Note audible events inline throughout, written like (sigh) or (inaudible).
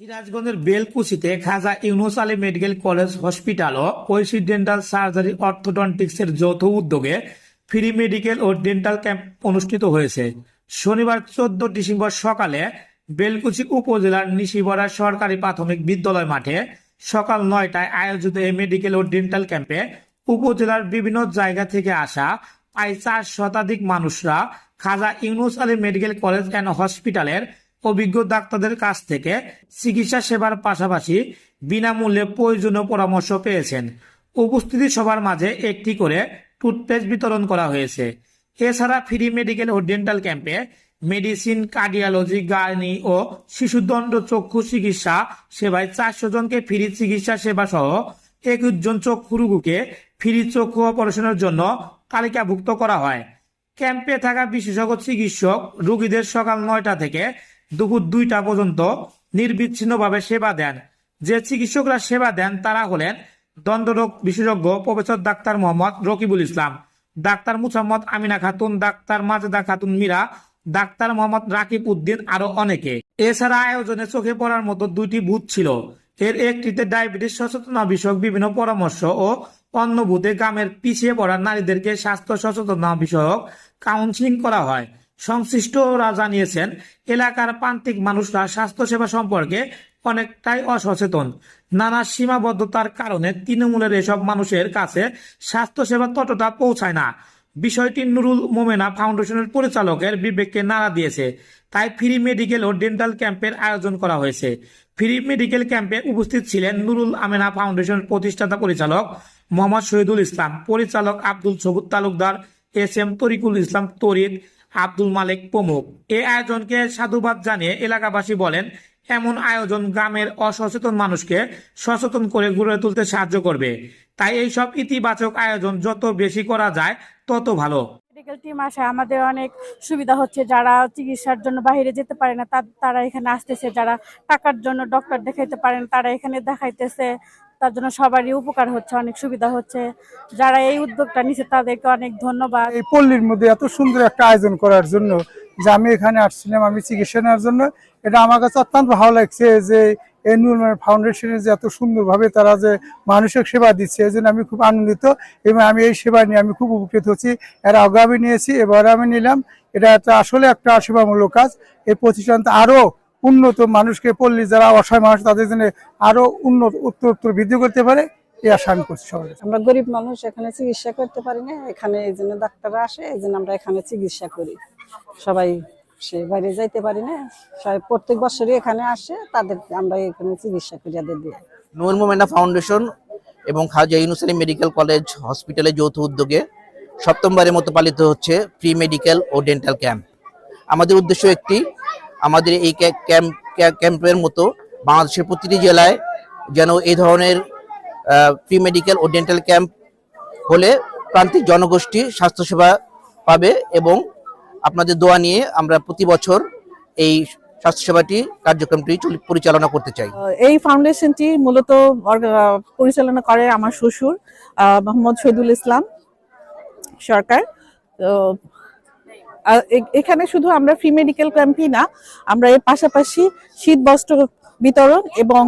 সিরাজগঞ্জের বেলকুচিতে Khaja Yunus Ali medical college hospital ও dental surgery অর্থোডন্টিক্সের যৌথ উদ্যোগে ফ্রি মেডিকেল ও ডেন্টাল ক্যাম্প অনুষ্ঠিত হয়েছে। শনিবার চোদ্দ ডিসেম্বর সকালে বেলকুচি উপজেলার নিশিবড়া সরকারি প্রাথমিক বিদ্যালয় মাঠে সকাল নয়টায় আয়োজিত এই মেডিকেল ও ডেন্টাল ক্যাম্পে উপজেলার বিভিন্ন জায়গা থেকে আসা প্রায় চার শতাধিক মানুষরা Khaja Yunus Ali medical college and হসপিটালের অভিজ্ঞ ডাক্তারদের কাছ থেকে চিকিৎসা সেবার পাশাপাশি বিনামূল্যে প্রয়োজনীয় পরামর্শ পেয়েছেন। উপস্থিতি সবার মাঝে একটি করে টুথপেস্ট বিতরণ করা হয়েছে। এছাড়া ফ্রি মেডিকেল ও ডেন্টাল ক্যাম্পে মেডিসিন, কার্ডিওলজি গার্নি ও শিশুদণ্ড চক্ষু চিকিৎসা সেবায় চারশো জনকে ফ্রি চিকিৎসা সেবা সহ একুশ জন চক্ষু রোগীকে ফ্রি চক্ষু অপারেশনের জন্য তালিকাভুক্ত করা হয়। ক্যাম্পে থাকা বিশেষজ্ঞ চিকিৎসক রোগীদের সকাল নয়টা থেকে দুপুর দুইটা পর্যন্ত নির্বিচ্ছিন্নভাবে সেবা দেন। যে চিকিৎসকরা সেবা দেন তারা হলেন দন্তরোগ বিশেষজ্ঞ professor doctor Mohammad Rakibul Islam, doctor Musammat Amina Khatun, doctor Majeda Khatun Mira, doctor Mohammad Rakib Uddin আরও অনেকে। এছাড়া আয়োজনে চোখে পড়ার মতো দুইটি বুথ ছিল। এর একটিতে ডায়াবেটিস সচেতনতা বিষয়ক বিভিন্ন পরামর্শ ও অন্য বুথে গ্রামের পিছিয়ে পড়া নারীদেরকে স্বাস্থ্য সচেতনতা বিষয়ক কাউন্সিলিং করা হয়। সংশ্লিষ্টরা জানিয়েছেন, এলাকার প্রান্তিক মানুষরা স্বাস্থ্যসেবা সম্পর্কে অনেকটাই অসচেতন। নানা সীমাবদ্ধতার কারণে তৃণমূলের এসব মানুষের কাছে স্বাস্থ্যসেবা ততটা পৌঁছায় না। বিষয়টি নুরুল মোমেনা ফাউন্ডেশনের পরিচালকের বিবেককে নাড়া দিয়েছে। তাই ফ্রি মেডিকেল ও ডেন্টাল ক্যাম্পের আয়োজন করা হয়েছে। ফ্রি মেডিকেল ক্যাম্পে উপস্থিত ছিলেন নুরুল আমেনা ফাউন্ডেশনের প্রতিষ্ঠাতা পরিচালক মোহাম্মদ শহীদুল ইসলাম, পরিচালক আব্দুল সবুদ তালুকদার এস এম তরিকুল ইসলাম তরিদ আব্দুল মালিক প্রমুখ। এই আয়োজনকে সাধুবাদ জানিয়ে এলাকাবাসী বলেন, এমন আয়োজন গ্রামের অসচেতন মানুষকে সচেতন করে গড়ে তুলতে সাহায্য করবে। তাই এইসব ইতিবাচক আয়োজন যত বেশি করা যায়, তত ভালো। মেডিকেল টিম আসে, আমাদের অনেক সুবিধা হচ্ছে। যারা চিকিৎসার জন্য বাইরে যেতে পারে না তারা এখানে আসতেছে। যারা টাকার জন্য ডক্টর দেখাইতে পারেন তারা এখানে দেখাইতেছে। তার জন্য সবারই উপকার হচ্ছে, অনেক সুবিধা হচ্ছে। যারা এই উদ্যোগটা নিছে, তাদেরকে অনেক ধন্যবাদ। এই পল্লীর মধ্যে এত সুন্দর একটা আয়োজন করার জন্য যে আমি এখানে আসছিলাম, আমি চিকিৎসা নেওয়ার জন্য, এটা আমার কাছে অত্যন্ত ভালো লাগছে যে এই নুরমান ফাউন্ডেশনের যে এত সুন্দরভাবে তারা যে মানুষের সেবা দিচ্ছে, এই আমি খুব আনন্দিত এবং আমি এই সেবা নিয়ে আমি খুব উপকৃত হচ্ছি। এর আগে আমি নিয়েছি, এবার আমি নিলাম। এটা একটা আসলে একটা সেবামূলক কাজ। এই প্রতিষ্ঠানটা আরও উন্নত মানুষকে পল্লী যারা অসহায় মানুষ তাদের জন্য আরও উন্নত উত্তর উত্তর বৃদ্ধি করতে পারে এই আশা আমি করছি আমরা গরিব মানুষ এখানে চিকিৎসা করতে পারি না এখানে এই জন্য ডাক্তাররা আসে এই জন্য আমরা এখানে চিকিৎসা করি। সবাই সে বাইরে যাইতে পারি না সবাই প্রত্যেক বছরই এখানে আসে তাদের আমরা এখানে চিকিৎসা করি এদের দিয়ে নূর মোমেনা ফাউন্ডেশন এবং খাজা ইউনুস মেডিকেল কলেজ হসপিটালে যৌথ উদ্যোগে সপ্তমবারের মতো পালিত হচ্ছে ফ্রি মেডিকেল ও ডেন্টাল ক্যাম্প। আমাদের উদ্দেশ্য একটি আমাদের এই ক্যাম্প ক্যাম্পের মতো বাংলাদেশের প্রতিটি জেলায় যেন এই ধরনের ফ্রি মেডিকেল ও ডেন্টাল ক্যাম্প হলে প্রান্তিক জনগোষ্ঠী স্বাস্থ্যসেবা পাবে এবং আপনাদের দোয়া নিয়ে আমরা প্রতি বছর এই স্বাস্থ্যসেবাটি কার্যক্রমটি চলি- পরিচালনা করতে চাই। এই ফাউন্ডেশনটি মূলত পরিচালনা করে আমার শ্বশুর মোহাম্মদ শহীদুল ইসলাম সরকার। তো এখানে শুধু আমরা ফ্রি মেডিকেল ক্যাম্পই না, আমরা এর পাশাপাশি শীত বস্ত্র বিতরণ এবং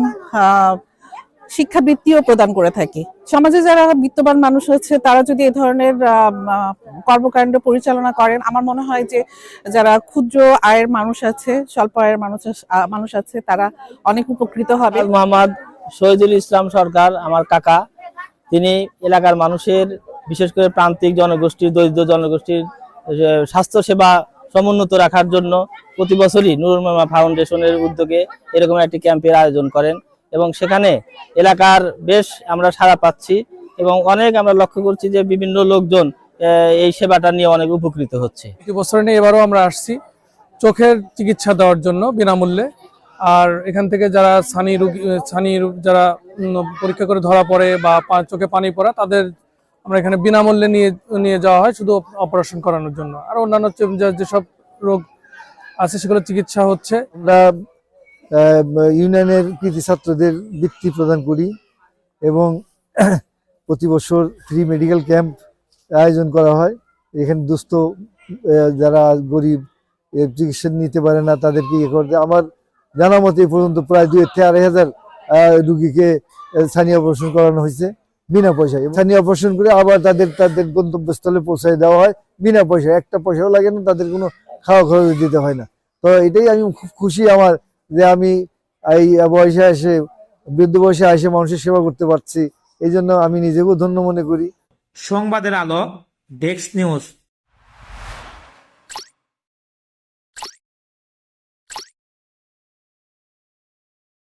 শিক্ষাবৃত্তিও প্রদান করে থাকি। সমাজে যারা বিত্তবান মানুষ আছে তারা যদি এ ধরনের কর্মকাণ্ড পরিচালনা করেন, আমার মনে হয় যে যারা ক্ষুদ্র আয়ের মানুষ আছে, স্বল্প আয়ের মানুষ মানুষ আছে, তারা অনেক উপকৃত হবে। মোহাম্মদ শহীদুল ইসলাম সরকার, আমার কাকা। তিনি এলাকার মানুষের, বিশেষ করে প্রান্তিক জনগোষ্ঠীর দরিদ্র জনগোষ্ঠীর যে স্বাস্থ্য সেবা সমুন্নত রাখার জন্য প্রতি বছরই নুরুল ফাউন্ডেশনের উদ্যোগে এরকম একটি ক্যাম্পের আয়োজন করেন এবং সেখানে এলাকার বেশ আমরা সাড়া পাচ্ছি এবং অনেক আমরা লক্ষ্য করছি যে বিভিন্ন লোকজন এই সেবাটা নিয়ে অনেক উপকৃত হচ্ছে। প্রতি বছর নিয়ে এবারও আমরা আসছি চোখের চিকিৎসা দেওয়ার জন্য বিনামূল্যে। আর এখান থেকে যারা ছানি রুগী ছানি যারা পরীক্ষা করে ধরা পড়ে বা চোখে পানি পড়া, তাদের আমরা এখানে বিনামূল্যে নিয়ে নিয়ে যাওয়া হয় শুধু অপারেশন করানোর জন্য। আর অন্যান্য যেসব রোগ আছে সেগুলো চিকিৎসা হচ্ছে। আমরা ইউনিয়নের কৃতি ছাত্রদের বৃত্তি প্রদান করি এবং (clears throat) প্রতি বছর ফ্রি মেডিকেল ক্যাম্প আয়োজন করা হয়। এখানে দুস্থ যারা গরিব চিকিৎসা নিতে পারে না, তাদেরকে ইয়ে করতে। আমার জানা মতে পর্যন্ত প্রায় দুই থেকে আড়াই হাজার রুগীকে স্থানীয় অপারেশন করানো হয়েছে। বিনা পয়সায়। স্থানীয় অপারেশন করে আবার তাদের তাদের গন্তব্যস্থলে পৌঁছায় দেওয়া হয় বিনা পয়সায়। একটা পয়সাও লাগে না, তাদের কোনো খাওয়া খরচ দিতে হয় না। তো এটাই আমি খুব খুশি আমার যে আমি এই বয়সে এসে, বৃদ্ধ বয়সে এসে মানুষের সেবা করতে পারছি। এই জন্য আমি নিজেকেও ধন্য মনে করি। সংবাদের আলো ডেস্ক নিউজ